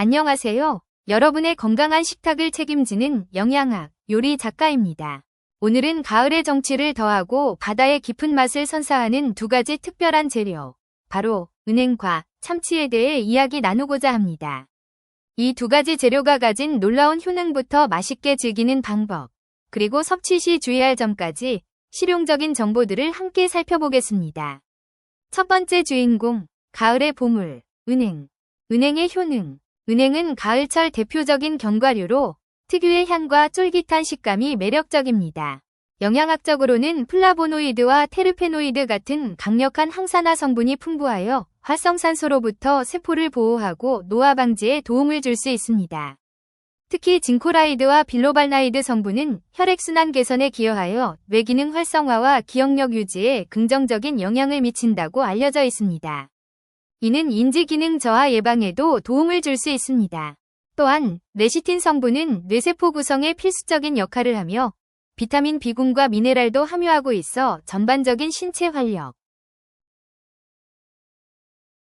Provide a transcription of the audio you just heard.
안녕하세요. 여러분의 건강한 식탁을 책임지는 영양학 요리 작가입니다. 오늘은 가을의 정취를 더하고 바다의 깊은 맛을 선사하는 두 가지 특별한 재료, 바로 은행과 참치에 대해 이야기 나누고자 합니다. 이 두 가지 재료가 가진 놀라운 효능부터 맛있게 즐기는 방법, 그리고 섭취 시 주의할 점까지 실용적인 정보들을 함께 살펴보겠습니다. 첫 번째 주인공, 가을의 보물, 은행. 은행의 효능. 은행은 가을철 대표적인 견과류로 특유의 향과 쫄깃한 식감이 매력적입니다. 영양학적으로는 플라보노이드와 테르페노이드 같은 강력한 항산화 성분이 풍부하여 활성산소로부터 세포를 보호하고 노화 방지에 도움을 줄 수 있습니다. 특히 징코라이드와 빌로발나이드 성분은 혈액순환 개선에 기여하여 뇌기능 활성화와 기억력 유지에 긍정적인 영향을 미친다고 알려져 있습니다. 이는 인지기능 저하 예방에도 도움을 줄 수 있습니다. 또한 레시틴 성분은 뇌세포 구성에 필수적인 역할을 하며 비타민 B군과 미네랄도 함유하고 있어 전반적인 신체 활력,